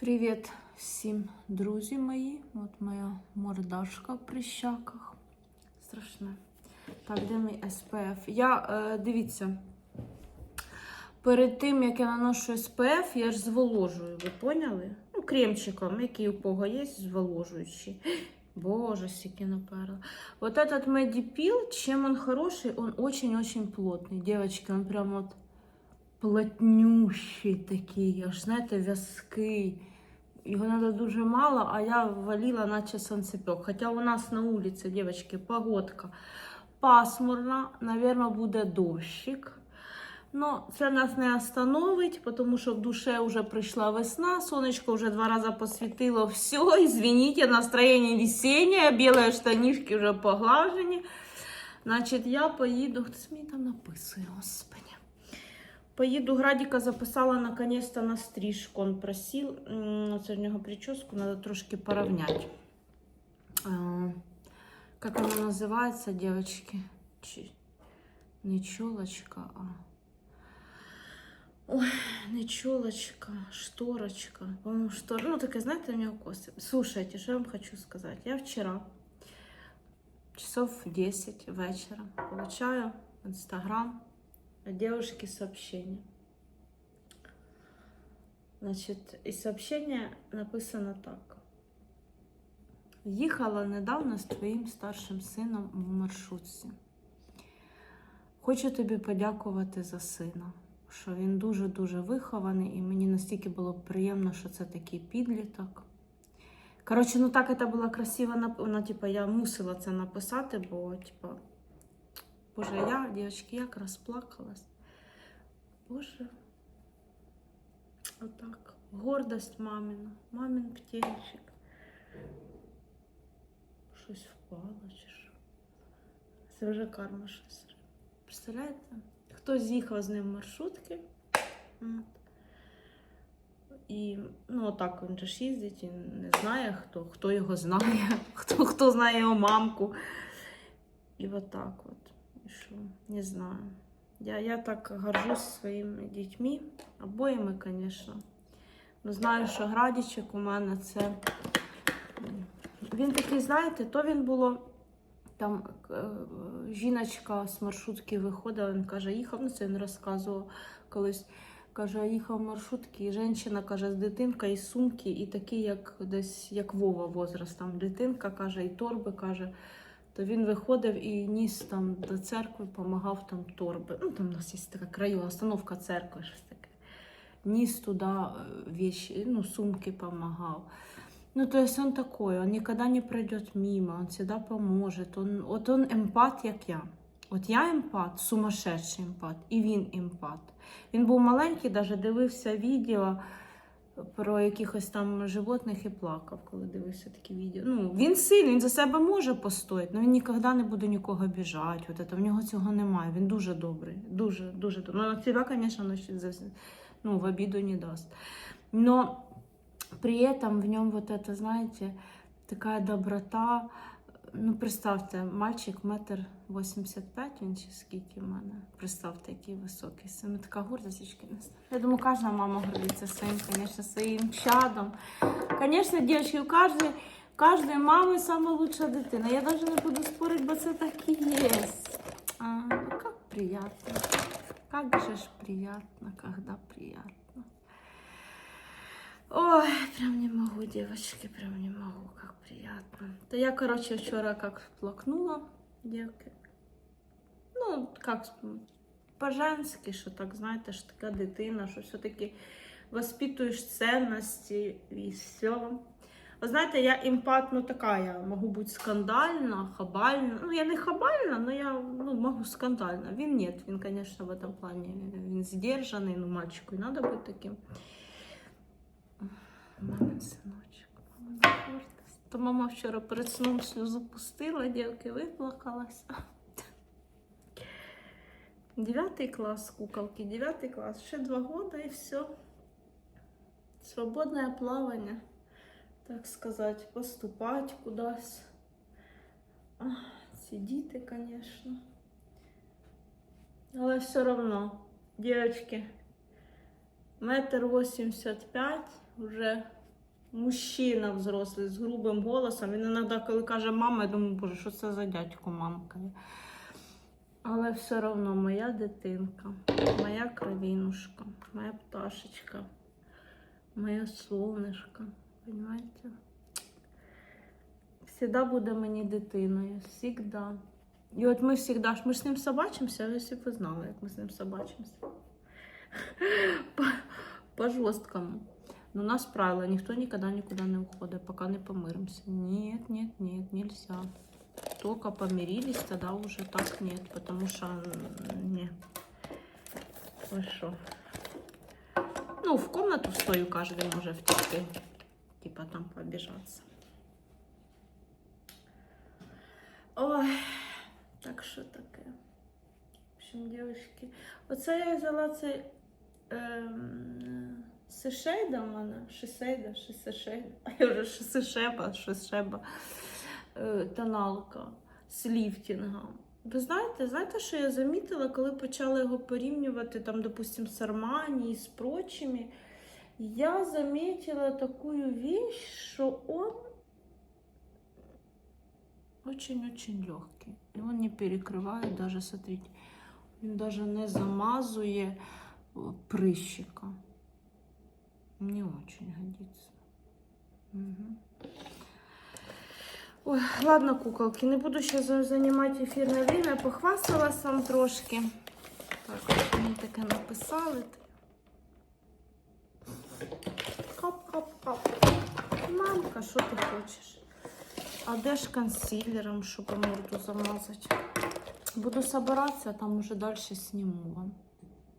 Привіт всім, друзі мої. От моя мордашка в прищаках. Страшне. Так, де мій SPF? Я, е, дивіться, перед тим, як я наношу SPF, я ж зволожую, ви поняли? Ну, кремчиком, який у кого є, зволожуючий. Боже, скільки наперла. Вот этот Medipil, чем он хороший, он очень-очень плотный. Девочки, он прям вот плотнющий такий, аж знаєте, в'язкий. Його треба дуже мало, а я валила, наче сонцепек. Хоча у нас на вулиці, дівчатки, погодка пасмурна, напевно, буде дощик. Ну, це нас не остановить, тому що в душе вже прийшла весна, сонечко вже два рази посвітило. Все, извините, настроєння весеннее, білі штанішки вже поглажені. Значить, я поїду. Хтось мені там написує, господи. Поїду, Градіка записала наконец-то на стрижку. Он просил. Це в нього прическу надо трошки поравнять. А, Как она называется, девочки? Не челочка, а... Ой, не челочка, шторочка. По-моему, штор... Ну, таке, знаете, у нее косы. Слушайте, что я вам хочу сказать. Я вчера, часов в 10 вечера, получаю в Инстаграм от девушки сообщение. Значит, и сообщение написано так. Їхала недавно з твоїм старшим сином в маршрутці. Хочу тобі подякувати за сина, що він дуже-дуже вихований, і мені настільки було приємно, що це такий підліток. Коротше, ну так це було красиво, нап- ну, типу, я мусила це написати, бо, типу, Боже, я, дівчатки, як розплакалась. Боже. Отак. Гордость мамина. Мамин птенчик. Щось впало чи що. Це вже карма щось. Представляєте? Хтось з'їхав з ним маршрутки. І ну, отак він же ж їздить і не знає хто, хто його знає, хто, хто знає його мамку. І отак от. Що, не знаю. Я, я так горжусь своїми дітьми, обоїми, звісно. Ну, знаю, що градічик у мене це. Він такий, знаєте, то він було. Там е, жіночка з маршрутки виходила, він каже, їхав, ну це він розказував колись. Каже, їхав маршрутки, і жінка каже, з дитинка, і сумки, і такі, як десь як Вова возраст, там дитинка каже, і торби каже. То він виходив і ніс там до церкви, допомагав там торби. Ну, там у нас є така краю, остановка церкви, щось таке. Ніс туди е, вещи, ну, сумки помогал. Ну, то есть он такой, он никогда не пройдет мимо, он всегда поможет. Он, от он емпат, як я. От я емпат, сумасшедший емпат, і він емпат. Він був маленький, даже дивився відео про якихось там животних і плакав, коли дивився такі відео. Ну, він сильний, він за себе може постояти, але він ніколи не буде нікого біжати. От це, в нього цього немає. Він дуже добрий. Дуже, дуже добрий. Ну, Тебе, звісно, ну, в обіду не дасть. Но при этом в нем вот это, доброта. Ну, представте, мальчик метр 85, він чи скільки в мене. Представте, який високий. Це ну, така гордості. Я думаю, кожна мама гордиться своїм, конечно, своїм чадом. Конечно, девочки, у кожної, у кожної мами лучша дитина. Я даже не буду спорити, бо це так і є. А, ну, как приятно. Как же ж приятно, когда приятно. Ой, прям не могу, девочки, прям не могу, как приятно. Да я, короче, вчера как плакнула, девки. Ну, как по-женськи, що так, знаєте, що така дитина, що все-таки воспитуєш цінності і все. Ви знаєте, я імпат, ну така, я можу бути скандальна, хабальна. Ну, я не хабальна, але я ну, можу скандальна. Він ні, він, звісно, в этом плані він здержаний, ну, мальчику і треба бути таким. Мамин синочок, мамина гордость. То мама вчора перед сном сльозу пустила, дівки виплакалася. Дев'ятий клас, куколки, дев'ятий клас, ще два года і все. Свободне плавання, так сказати, поступати кудись. Ах, ці діти, звісно. Але все одно, дівчатки, метр вісімдесят п'ять вже Мужчина взрослий з грубим голосом. Він іноді, коли каже мама, я думаю, боже, що це за дядько мамкає. Але все одно моя дитинка, моя кровінушка, моя пташечка, моє сонечко. Понимаєте? Всегда буде мені дитиною. Всегда. І от ми всегда ж ми з ним собачимося, ви знали, як ми з ним собачимося. По жорсткому. Но нас правило, никто никогда никуда не уходит, пока не помиримся. Нет, нет, нет, нельзя. Только помирились, тогда уже так нет, потому что не. Вы шо? Ну, в комнату свою каждый может втекти. Типа там пообижаться. Ой, так що таке? В общем, девочки, оце я взяла цей ем, сешейда в мене, шисейда, шисешейда, а я вже шисешеба, е, тоналка з ліфтінгом. Ви знаєте, знаєте, що я замітила, коли почала його порівнювати, там, допустим, з Армані і з прочими, я заметила такую вещь, что он очень-очень легкий. И он не перекрывает даже, смотрите, він даже не замазує е, прыщика. Не очень годится. Мгм. Ой, ладно, куколки, не буду сейчас занимать эфирное время. Похвасталась вам трошки. Так, мені таке написали. Кап-кап-кап. Мамка, що ти хочеш? А де ж консилером, щоб морду замазати? Буду собираться, а там уже дальше сниму вам.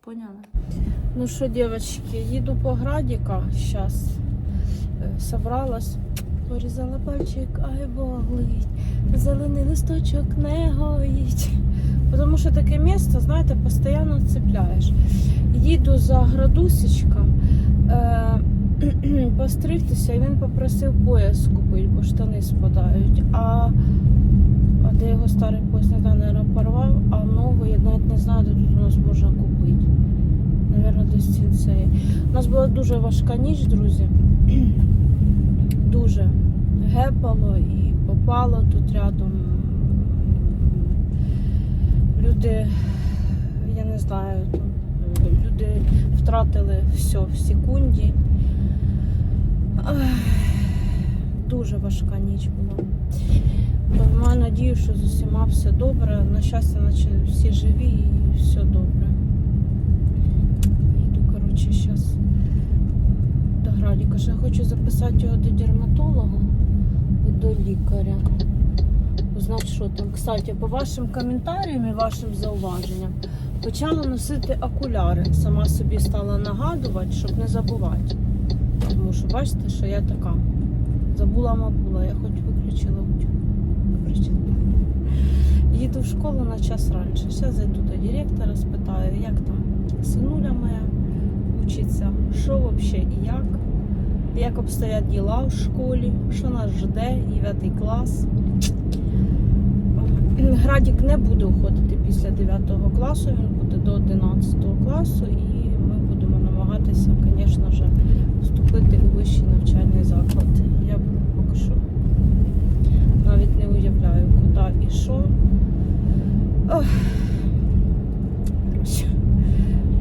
Поняли? Ну що, девочки, їду по градіка зараз. Собралась. Порізала пальчик, ай болить. Зелений листочок не гоїть. Тому що таке місце, знаєте, постійно цепляєш. Їду за градусечком е- постригтися, і він попросив пояс купити, бо штани спадають. А, а де його старий пояс, не знаю, наверное, порвав, а новий я навіть не знаю, тут у нас можна купити. Навірно, десь. У нас була дуже важка ніч, друзі. Дуже гепало і попало тут рядом. Люди, я не знаю, люди втратили все в секунді. Дуже важка ніч була. Маю надію, що з усіма все добре. На щастя, наче всі живі і все добре. Йду, коротше, зараз Градіка. Ще хочу записати його до дерматолога до лікаря. Узнати, що там. Кстати, по вашим коментарям і вашим зауваженням почала носити окуляри. Сама собі стала нагадувати, щоб не забувати. Тому що бачите, що я така. Забула мабула, я хоч виключила. Виключила. Їду в школу на час раніше. Зараз зайду до директора, спитаю, як там синуля моя учиться, що взагалі і як, як обстоять діла в школі, що нас жде, 9 клас. Градік не буде уходити після 9 класу, він буде до 11 класу і ми будемо намагатися, звісно ж, вступити у вищий навчальний заклад. Я поки що навіть не уявляю, куди і що.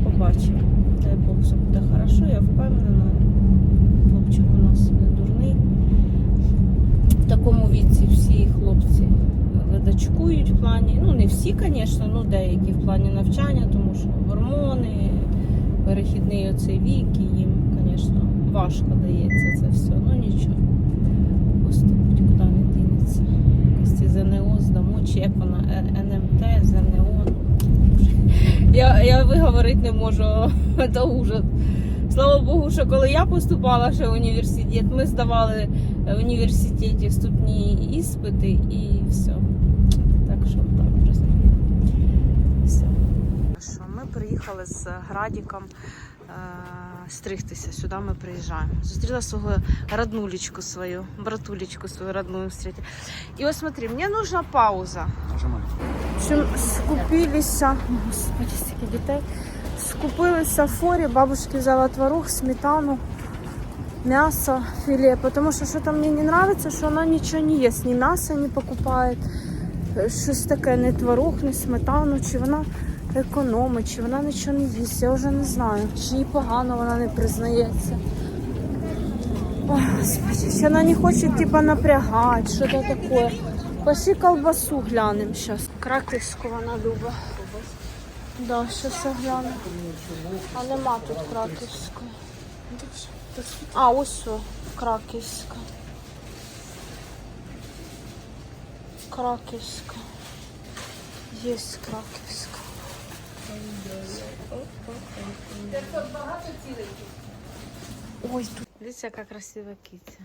Побачимо. Дай Бог, все буде хорошо, я впевнена. Хлопчик у нас не дурний. В такому віці всі хлопці ледачкують в плані, ну не всі, звісно, ну деякі в плані навчання, тому що гормони, перехідний оцей вік, і їм, звісно, важко дається це все. Ну нічого. Поступить, куди не дінеться. Якось ці ЗНО здамо, чи як вона Е- НМТ, ЗНО. Я, я виговорити не можу, це ужас. Слава Богу, що коли я поступала ще в університет, ми здавали в університеті вступні іспити і все. Так що так, друзі. Все. Що, ми приїхали з Градіком е, стригтися. Сюди ми приїжджаємо. Зустріла свого роднулечку свою, братулечку свою родную встретила. І ось смотри, мені нужна пауза. Общем, скупилися, господи, стільки дітей. Скупилися в форі, бабушки взяла творог, сметану. мясо, филе, потому что что-то мне не нравится, что она ничего не ест, ни мясо не покупает, е, щось таке, не творог, не сметану, чи вона економить, чи вона нічого не їсть, я вже не знаю, чи їй погано вона не признається. Ой, Господи, вона не хоче типа напрягати, що то таке. Пошли колбасу глянемо зараз. Краківську вона любить. Да, щось я гляну. А нема тут краківської. А, ось о, краківська. Краківська. Є краківська. Ой, тут. Дивіться, яка красива киця.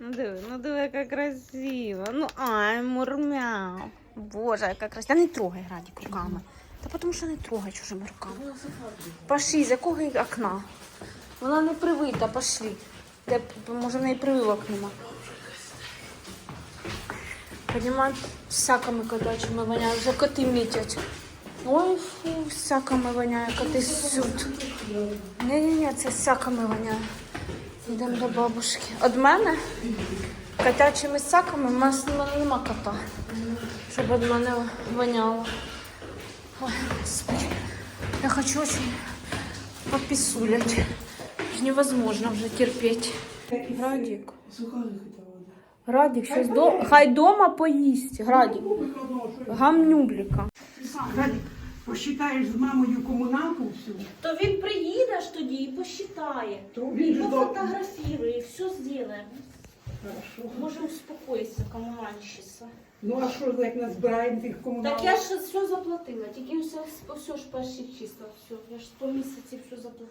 Ну диви, ну диви, яка красива. Ну ай, мурмяу. Боже, яка красива. Та не трогай Градік руками. Та тому що не трогай чужими руками. Пошли, з якого окна? Вона не привита, пошли. Де, може, в неї прививок нема. Понимаешь, всякими котячими воняє, вже коти мітять. Ой, фу, всяками воняє, коти сють. Ні-ні-ні, це всяками воняє. Йдемо до бабушки. Од мене котячими саками, в нас нема кота, щоб від мене воняло. Ой, я хочу очень пописулять. Ж невозможно вже терпеть. Радик. Радик, щось до... хай дома поїсть. Градик. Гамнюбліка. Радик, посчитаєш з мамою комуналку всю, То він приїде ж тоді і посчитає. то він же до... пофотографірує, все зробимо. Хорошо. Може успокоїться комунальщиця. Ну а що, як назбираємо тих комуналок? Так я ж все заплатила, тільки все, все ж перші числа, все. Я ж 100 місяців все заплатила.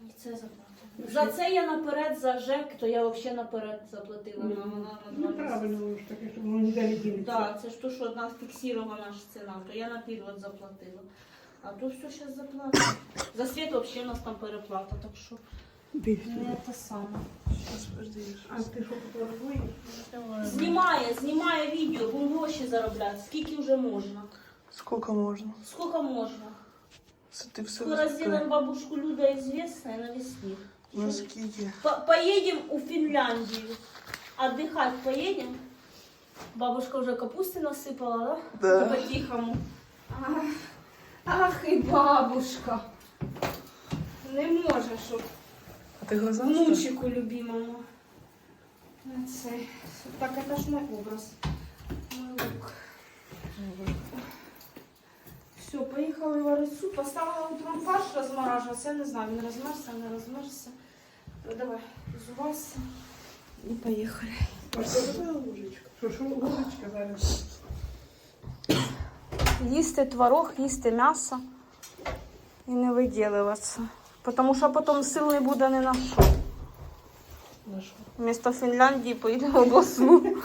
І це заплатила. За це я наперед за ЖЕК, то я взагалі наперед заплатила. Ну, Ну, два правильно, воно ж таке, щоб воно ніде не ділиться. Так, це ж то, що одна фіксирована ж ціна, то я наперед заплатила. А то все зараз заплатила. За світ взагалі у нас там переплата, так що не те саме. А ти що фотографуєш? Знімає, знімає відео, будемо гроші заробляти. Скільки вже можна? Сколько можно? Скільки можна? Це ти все Скоро сделаем бабушку Люда известной на весь мир. Ну скільки? По- Поедем у Финляндию. Отдыхать поедем. Бабушка уже капусты насыпала, да? Да. По-тихому. Ах, Ах, и бабушка. Не може, щоб А ти глаза? внучику любимому. Оцей. Так, это ж мой образ. Мой лук. Все, поїхали варити суп. Поставила утром фарш розморажуватися. Я не знаю, він розмерзся, не розмерзся. Ну, Давай, зувайся. І поїхали. А що така ложечка? Що, що ложечка зараз? Їсти творог, їсти м'ясо і не виділюватися. Тому що потім сил не буде ні на що. Вмісто Фінляндії поїде в обласну.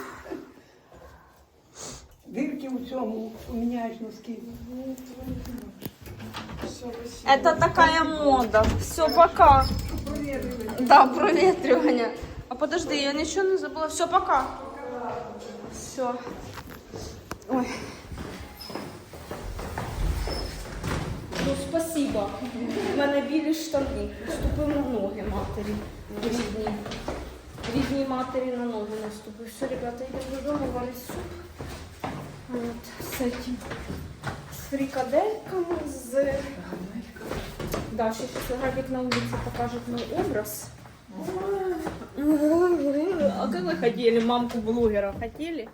Дирки у цьому поміняєш носки. Это такая мода. Все, пока. Да, проветривание. А подожди, я ничего не забыла. Все, пока. Все. Ой. Ну, спасибо. У мене білі штани. Наступив на ноги матері. Рідні. Рідній матері на ноги наступив. Все, ребята, йдемо додому, варить суп. От, з этим. З фрикадельками, з... Да, сейчас Грабик на улице покажет мой образ. А как вы хотели мамку блогера? Хотели?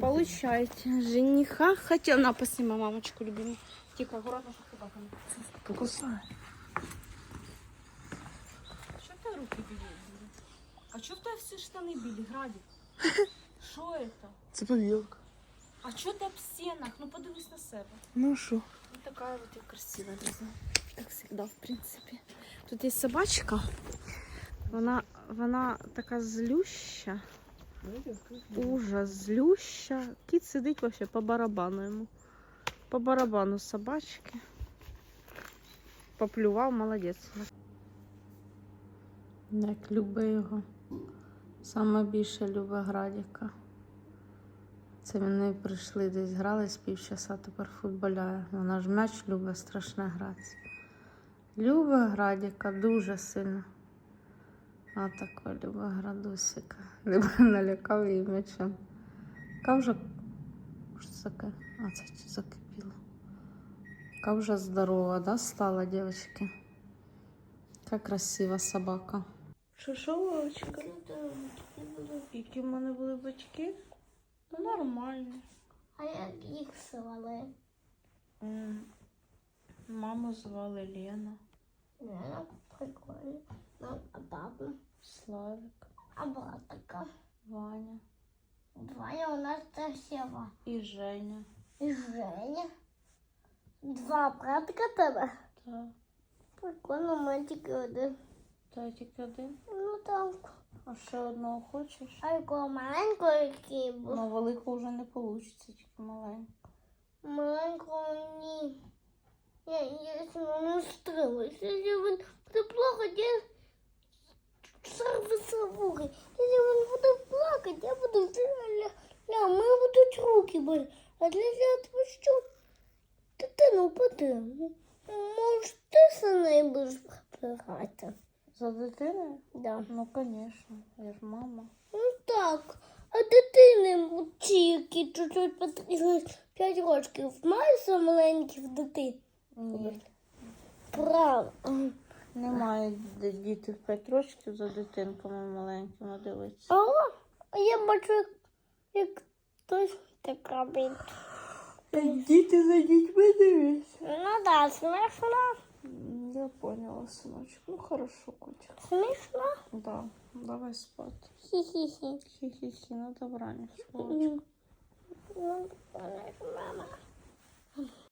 Получайте. Жениха хотел. На, поснима мамочку любимую. Тихо, аккуратно, чтобы собака не Покусай. Что ты руки били? А что ты все штаны били, Градик? Что это? Це повілка. А что ты об стенах? Ну подивись на себе. Ну що? Вот такая вот я красивая, друзья. Как всегда, в принципе. Тут есть собачка. Вона, вона така злюща. Ужас, злюща. Кіт сидить вообще по барабану йому. По барабану собачки. Поплював, молодець. Як любить його. Саме більше любить Градіка. Це вони прийшли десь грали з півчаса, тепер футболяє. Вона ж м'яч любить страшне гратися. Люба Градіка дуже сильно. А така Люба Градусика. Люба налякав її м'ячем. Яка вже. Що це таке? А, це закипіло. Яка вже здорова, да, стала, дівчатки? Яка красива собака. Що, що, Вовочка? Які в мене були батьки? Ну, нормальні. А як їх звали? М, Маму звали Лена, Лена, прикольно. Ну, а папа? Славик, А братика? Ваня Двоє у нас це Сєва. і Женя. І Женя. Два братика тебе? Так, Прикольно, мене тільки один. та тільки один. Ну так. А ще одного хочеш? А якого маленького, який був? Ну, великого вже не вийде, тільки маленького. Маленького ні. Я, я з ним стрилася. Якщо він буде плакати, я сорву. Якщо він буде плакати, я буду ля, ля, мене будуть руки болі. А для я відпущу, дитину впаде. Може, ти за нею будеш грати? За дитиною? Да. Ну, звісно, я ж мама. Ну так. А дитини ті, які чуть-чуть потрібно 5 років, маєш маленьких дитин? Ні. Право. Немає д- діти в 5 років за дитинками маленькими дивитися. А я бачу, як, хтось так робить. Діти за дітьми дивляться. Ну да, смішно. Я поняла, синочок. Ну, хорошо, котик. Смішно. Да, давай спати. Хі-хі-хі. Хі-хі-хі, на добраніч. Вовочка. Ну, мама.